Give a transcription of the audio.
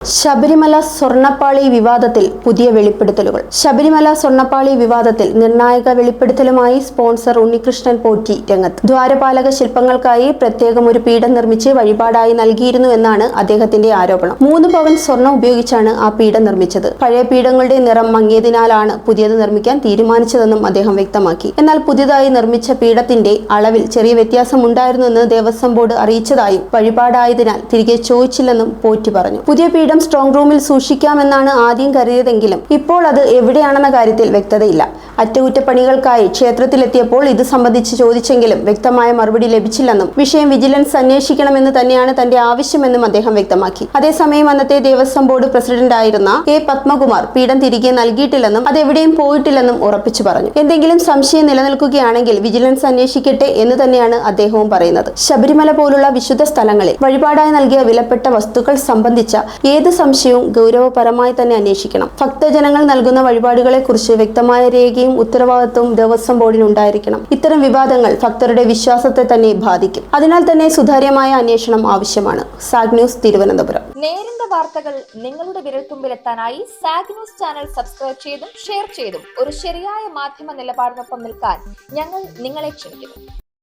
ശബരിമല സ്വർണപ്പാളി വിവാദത്തിൽ പുതിയ വെളിപ്പെടുത്തലുകൾ. ശബരിമല സ്വർണപ്പാളി വിവാദത്തിൽ നിർണായക വെളിപ്പെടുത്തലുമായി സ്പോൺസർ ഉണ്ണികൃഷ്ണൻ പോറ്റി രംഗത്ത്. ദ്വാരപാലക ശില്പങ്ങൾക്കായി പ്രത്യേകം ഒരു പീഠം നിർമ്മിച്ച് വഴിപാടായി നൽകിയിരുന്നു എന്നാണ് അദ്ദേഹത്തിന്റെ ആരോപണം. മൂന്ന് പവൻ സ്വർണം ഉപയോഗിച്ചാണ് ആ പീഠം നിർമ്മിച്ചത്. പഴയ പീഠങ്ങളുടെ നിറം മങ്ങിയതിനാലാണ് പുതിയത് നിർമ്മിക്കാൻ തീരുമാനിച്ചതെന്നും അദ്ദേഹം വ്യക്തമാക്കി. എന്നാൽ പുതിയതായി നിർമ്മിച്ച പീഠത്തിന്റെ അളവിൽ ചെറിയ വ്യത്യാസം വ്യത്യാസമുണ്ടായിരുന്നുവെന്ന് ദേവസ്വം ബോർഡ് അറിയിച്ചതായും വഴിപാടായതിനാൽ തിരികെ ചോദിച്ചില്ലെന്നും പോറ്റി പറഞ്ഞു. പുതിയ പീഠം സ്ട്രോങ് റൂമിൽ സൂക്ഷിക്കാമെന്നാണ് ആദ്യം കരുതിയതെങ്കിലും ഇപ്പോൾ അത് എവിടെയാണെന്ന കാര്യത്തിൽ വ്യക്തതയില്ല. അറ്റകുറ്റപ്പണികൾക്കായി ക്ഷേത്രത്തിലെത്തിയപ്പോൾ ഇത് സംബന്ധിച്ച് ചോദിച്ചെങ്കിലും വ്യക്തമായ മറുപടി ലഭിച്ചില്ലെന്നും വിഷയം വിജിലൻസ് അന്വേഷിക്കണമെന്ന് തന്നെയാണ് തന്റെ ആവശ്യമെന്നും അദ്ദേഹം വ്യക്തമാക്കി. അതേസമയം അന്നത്തെ ദേവസ്വം ബോർഡ് പ്രസിഡന്റായിരുന്ന കെ പത്മകുമാർ പീഠം തിരികെ നൽകിയിട്ടില്ലെന്നും അതെവിടെയും പോയിട്ടില്ലെന്നും ഉറപ്പിച്ചു പറഞ്ഞു. എന്തെങ്കിലും സംശയം നിലനിൽക്കുകയാണെങ്കിൽ വിജിലൻസ് അന്വേഷിക്കട്ടെ എന്ന് തന്നെയാണ് അദ്ദേഹവും പറയുന്നത്. ശബരിമല പോലുള്ള വിശുദ്ധ സ്ഥലങ്ങളിൽ വഴിപാടായി നൽകിയ വിലപ്പെട്ട വസ്തുക്കൾ സംബന്ധിച്ച ഏത് സംശയവും ഗൗരവപരമായി തന്നെ അന്വേഷിക്കണം. ഭക്തജനങ്ങൾ നൽകുന്ന വഴിപാടുകളെ കുറിച്ച് വ്യക്തമായ രേഖയും ഉത്തരവാദിത്വവും ദേവസ്വം ബോർഡിന് ഉണ്ടായിരിക്കണം. ഇത്തരം വിവാദങ്ങൾ ഭക്തരുടെ വിശ്വാസത്തെ തന്നെ ബാധിക്കും. അതിനാൽ തന്നെ സുതാര്യമായ അന്വേഷണം ആവശ്യമാണ്. സാഗ് ന്യൂസ് തിരുവനന്തപുരം. നേരിന്റെ വാർത്തകൾ നിങ്ങളുടെ വിരൽത്തുമ്പിലെത്താനായി സാഗ് ന്യൂസ് ചാനൽ സബ്സ്ക്രൈബ് ചെയ്തും ഷെയർ ചെയ്തും ഒരു ശരിയായ മാധ്യമ നിലപാടിനൊപ്പം നിൽക്കാൻ ഞങ്ങൾ നിങ്ങളെ ക്ഷണിക്കുന്നു.